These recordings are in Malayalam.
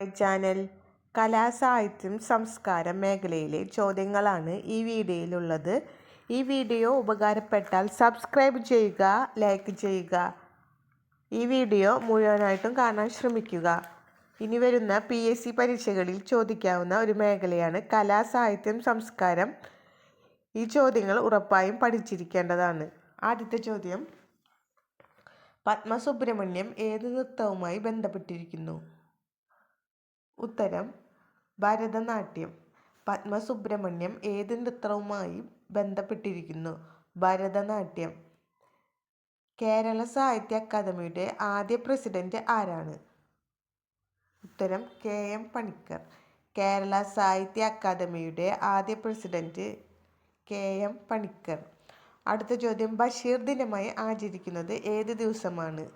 ചാനൽ കലാസാഹിത്യം സംസ്കാരം മേഖലയിലെ ചോദ്യങ്ങളാണ് ഈ വീഡിയോയിലുള്ളത്. ഈ വീഡിയോ ഉപകാരപ്പെട്ടാൽ സബ്സ്ക്രൈബ് ചെയ്യുക ലൈക്ക് ചെയ്യുക. ഈ വീഡിയോ മുഴുവനായിട്ടും കാണാൻ ശ്രമിക്കുക. ഇനി വരുന്ന പി എസ് സി പരീക്ഷകളിൽ ചോദിക്കാവുന്ന ഒരു മേഖലയാണ് കലാസാഹിത്യം സംസ്കാരം. ഈ ചോദ്യങ്ങൾ ഉറപ്പായും പഠിച്ചിരിക്കേണ്ടതാണ്. ആദ്യത്തെ ചോദ്യം. പത്മസുബ്രഹ്മണ്യം ഏത് നൃത്തവുമായി ബന്ധപ്പെട്ടിരിക്കുന്നു? ഉത്തരം ഭരതനാട്യം. പത്മസുബ്രഹ്മണ്യം ഏത് നൃത്തവുമായി ബന്ധപ്പെട്ടിരിക്കുന്നു? ഭരതനാട്യം. കേരള സാഹിത്യ അക്കാദമിയുടെ ആദ്യ പ്രസിഡന്റ് ആരാണ്? ഉത്തരം കെ എം പണിക്കർ. കേരള സാഹിത്യ അക്കാദമിയുടെ ആദ്യ പ്രസിഡന്റ് കെ എം പണിക്കർ. അടുത്ത ചോദ്യം ബഷീർ ദിനമായി ആചരിക്കുന്നത് ഏത് ദിവസമാണ്?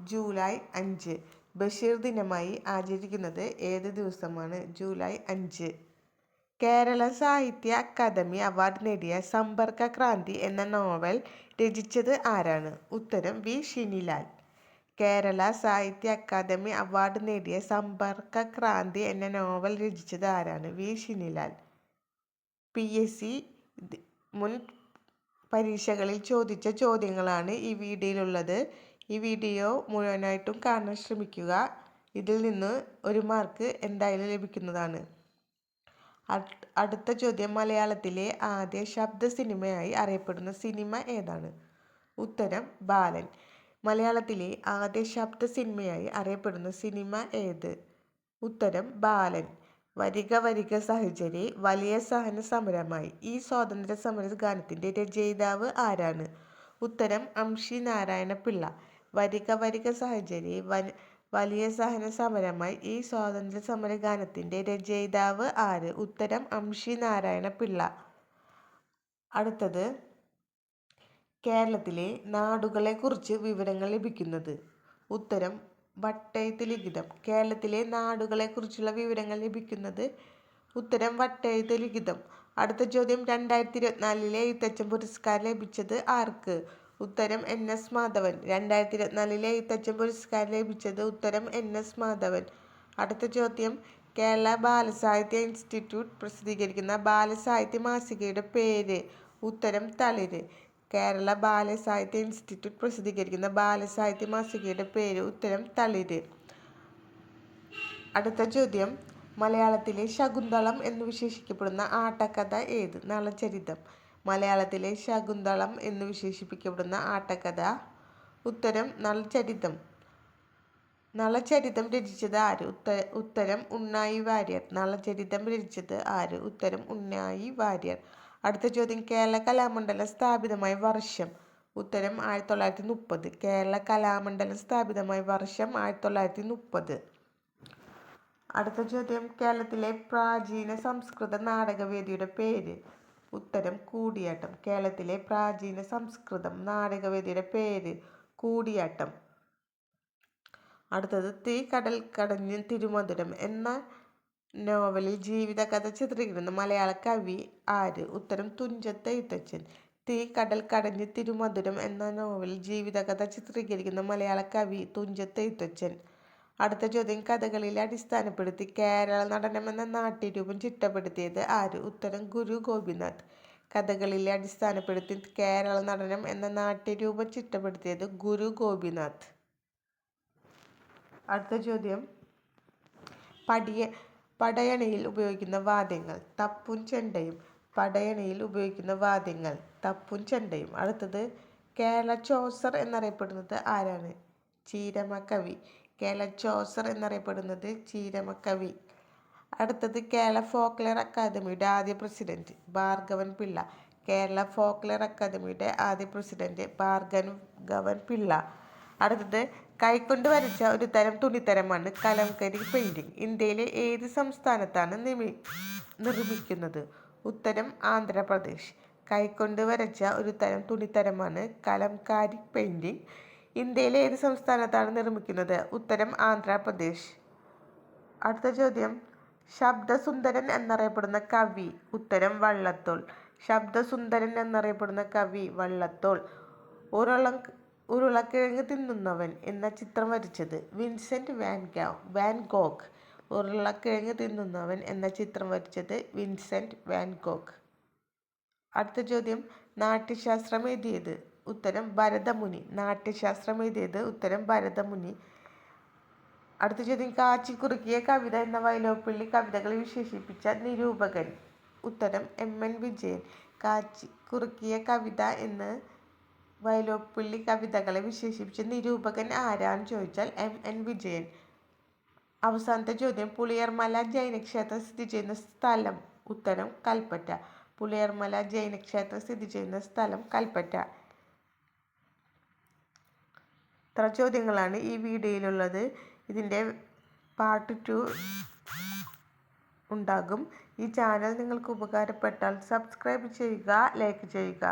ജൂലൈ അഞ്ച്. ബഷീർ ദിനമായി ആചരിക്കുന്നത് ഏത് ദിവസമാണ്? ജൂലൈ അഞ്ച്. കേരള സാഹിത്യ അക്കാദമി അവാർഡ് നേടിയ സമ്പർക്ക ക്രാന്തി എന്ന നോവൽ രചിച്ചത് ആരാണ്? ഉത്തരം വി. ഷിനിലാൽ. കേരള സാഹിത്യ അക്കാദമി അവാർഡ് നേടിയ സമ്പർക്ക ക്രാന്തി എന്ന നോവൽ രചിച്ചത് ആരാണ്? V. Shinilal. P. S. C. മുൻ പരീക്ഷകളിൽ ചോദിച്ച ചോദ്യങ്ങളാണ് ഈ വീഡിയോയിലുള്ളത്. ഈ വീഡിയോ മുഴുവനായിട്ടും കാണാൻ ശ്രമിക്കുക. ഇതിൽ നിന്ന് ഒരു മാർക്ക് എന്തായാലും ലഭിക്കുന്നതാണ്. അടുത്ത ചോദ്യം മലയാളത്തിലെ ആദ്യ ശബ്ദ സിനിമയായി അറിയപ്പെടുന്ന സിനിമ ഏതാണ്? ഉത്തരം ബാലൻ. മലയാളത്തിലെ ആദ്യ ശബ്ദ സിനിമയായി അറിയപ്പെടുന്ന സിനിമ ഏത്? ഉത്തരം ബാലൻ. വരിക വരിക സഹചര്യ വലിയ സഹന സമരമായി. ഈ സ്വാതന്ത്ര്യ സമര ഗാനത്തിന്റെ രചയിതാവ് ആരാണ്? ഉത്തരം അംഷി നാരായണ പിള്ള വരിക വരിക സഹചരി വലിയ സഹന സമരമായി ഈ സ്വാതന്ത്ര്യ സമര ഗാനത്തിന്റെ രചയിതാവ് ആര്? ഉത്തരം അംഷി നാരായണ പിള്ള. അടുത്തത് കേരളത്തിലെ നാടുകളെക്കുറിച്ച് വിവരങ്ങൾ ലഭിക്കുന്നത്. ഉത്തരം വട്ടയത്ത് ലിഖിതം. കേരളത്തിലെ നാടുകളെക്കുറിച്ചുള്ള വിവരങ്ങൾ ലഭിക്കുന്നത് ഉത്തരം വട്ടയത്ത് ലിഖിതം. അടുത്ത ചോദ്യം രണ്ടായിരത്തി ഇരുപത്തിനാലിലെ എഴുത്തച്ഛൻ പുരസ്കാരം ലഭിച്ചത് ആർക്ക്? ഉത്തരം എൻ എസ് മാധവൻ. രണ്ടായിരത്തി ഇരുപത്തിനാലിലെ എഴുത്തച്ഛൻ പുരസ്കാരം ലഭിച്ചത് ഉത്തരം എൻ എസ് മാധവൻ. അടുത്ത ചോദ്യം കേരള ബാലസാഹിത്യ ഇൻസ്റ്റിറ്റ്യൂട്ട് പ്രസിദ്ധീകരിക്കുന്ന ബാലസാഹിത്യ മാസികയുടെ പേര്. ഉത്തരം തളിര്. കേരള ബാലസാഹിത്യ ഇൻസ്റ്റിറ്റ്യൂട്ട് പ്രസിദ്ധീകരിക്കുന്ന ബാലസാഹിത്യ മാസികയുടെ പേര് ഉത്തരം തളിര്. അടുത്ത ചോദ്യം മലയാളത്തിലെ ശകുന്തളം എന്ന് വിശേഷിക്കപ്പെടുന്ന ആട്ടക്കഥ ഏത്? നളചരിതം മലയാളത്തിലെ ശകുന്തളം എന്ന് വിശേഷിപ്പിക്കപ്പെടുന്ന ആട്ടക്കഥ. ഉത്തരം നളചരിതം. നളചരിതം രചിച്ചത് ആര്? ഉത്ത ഉത്തരം ഉണ്ണായി വാര്യർ. നളചരിതം രചിച്ചത് ആര്? ഉത്തരം ഉണ്ണായി വാര്യർ. അടുത്ത ചോദ്യം കേരള കലാമണ്ഡലം സ്ഥാപിതമായ വർഷം. ഉത്തരം ആയിരത്തി തൊള്ളായിരത്തി മുപ്പത് കേരള കലാമണ്ഡലം സ്ഥാപിതമായ വർഷം ആയിരത്തി തൊള്ളായിരത്തി മുപ്പത് അടുത്ത ചോദ്യം കേരളത്തിലെ പ്രാചീന സംസ്കൃത നാടകവേദിയുടെ പേര്. ഉത്തരം കൂടിയാട്ടം. കേരളത്തിലെ പ്രാചീന സംസ്കൃതം നാടകവേദിയുടെ പേര് കൂടിയാട്ടം. അടുത്തത് തീ കടൽ കടഞ്ഞ് തിരുമധുരം എന്ന നോവലിൽ ജീവിതകഥ ചിത്രീകരിക്കുന്ന. മലയാള കവി ആര്? ഉത്തരം തുഞ്ചത്ത് എഴുത്തച്ഛൻ. തീ കടൽ കടഞ്ഞ് തിരുമധുരം എന്ന നോവലിൽ ജീവിതകഥ ചിത്രീകരിക്കുന്ന മലയാള കവി തുഞ്ചത്ത് എഴുത്തച്ഛൻ. അടുത്ത ചോദ്യം കഥകളിലെ അടിസ്ഥാനപ്പെടുത്തി കേരള നടനം എന്ന നാട്യരൂപം ചിട്ടപ്പെടുത്തിയത് ആര്? ഉത്തരം ഗുരു ഗോപിനാഥ്. കഥകളിലെ അടിസ്ഥാനപ്പെടുത്തി കേരള നടനം എന്ന നാട്യരൂപം ചിട്ടപ്പെടുത്തിയത് ഗുരു ഗോപിനാഥ്. അടുത്ത ചോദ്യം. പടിയ പടയണിയിൽ ഉപയോഗിക്കുന്ന വാദ്യങ്ങൾ. തപ്പും ചെണ്ടയും. പടയണിയിൽ ഉപയോഗിക്കുന്ന വാദ്യങ്ങൾ. തപ്പും ചെണ്ടയും. അടുത്തത് കേരള ചോസർ എന്നറിയപ്പെടുന്നത് ആരാണ്? ചീരമ കവി. കേരള ചോസർ എന്നറിയപ്പെടുന്നത് ചീരമക്കവി. കവി അടുത്തത് കേരള ഫോക്ലർ അക്കാദമിയുടെ ആദ്യ പ്രസിഡന്റ് ഭാർഗവൻ പിള്ള. കേരള ഫോക്ലർ അക്കാദമിയുടെ ആദ്യ പ്രസിഡന്റ് ഭാർഗവൻ പിള്ള. അടുത്തത് കൈകൊണ്ട് വരച്ച ഒരു തരം തുണിത്തരമാണ് കലംകരി പെയിന്റിംഗ്. ഇന്ത്യയിലെ ഏത് സംസ്ഥാനത്താണ് നിമി നിർമ്മിക്കുന്നത്? ഉത്തരം ആന്ധ്രാപ്രദേശ്. കൈകൊണ്ട് വരച്ച ഒരു തരം തുണിത്തരമാണ് കലംകാരി പെയിന്റിംഗ്. ഇന്ത്യയിലെ ഏത് സംസ്ഥാനത്താണ് നിർമ്മിക്കുന്നത്? ഉത്തരം ആന്ധ്രാപ്രദേശ്. അടുത്ത ചോദ്യം. ശബ്ദസുന്ദരൻ എന്നറിയപ്പെടുന്ന കവി. ഉത്തരം വള്ളത്തോൾ. ശബ്ദസുന്ദരൻ എന്നറിയപ്പെടുന്ന കവി വള്ളത്തോൾ. ഉരുളം ഉരുളക്കിഴങ്ങ് തിന്നുന്നവൻ എന്ന ചിത്രം വരച്ചത് വിൻസെന്റ് വാൻ വാൻഗോക്ക് വാൻ ഉരുളക്കിഴങ്ങ് തിന്നുന്നവൻ എന്ന ചിത്രം വരച്ചത് വിൻസെന്റ് വാൻ ഗോഗ്. അടുത്ത ചോദ്യം. നാട്യശാസ്ത്രം എഴുതിയത് ഉത്തരം ഭരതമുനി. നാട്യശാസ്ത്രം എഴുതിയത് ഉത്തരം ഭരതമുനി. അടുത്ത ചോദ്യം കാച്ചി കുറുക്കിയ കവിത എന്ന വയലോപ്പള്ളി കവിതകളെ വിശേഷിപ്പിച്ച നിരൂപകൻ. ഉത്തരം എം. എൻ. വിജയൻ. കാച്ചി കുറുക്കിയ കവിത എന്ന് വയലോപ്പള്ളി കവിതകളെ വിശേഷിപ്പിച്ച നിരൂപകൻ ആരാന്ന് ചോദിച്ചാൽ എം. എൻ. വിജയൻ. അവസാനത്തെ ചോദ്യം പുളിയർമല ജൈനക്ഷേത്രം സ്ഥിതി ചെയ്യുന്ന സ്ഥലം. ഉത്തരം കൽപ്പറ്റ. പുളിയർമല ജൈനക്ഷേത്രം സ്ഥിതി ചെയ്യുന്ന സ്ഥലം കൽപ്പറ്റ. ഇത്ര ചോദ്യങ്ങളാണ് ഈ വീഡിയോയിലുള്ളത്. ഇതിന്റെ പാർട്ട് ടു ഉണ്ടാകും. ഈ ചാനൽ നിങ്ങൾക്ക് ഉപകാരപ്പെട്ടാൽ സബ്സ്ക്രൈബ് ചെയ്യുക ലൈക്ക് ചെയ്യുക.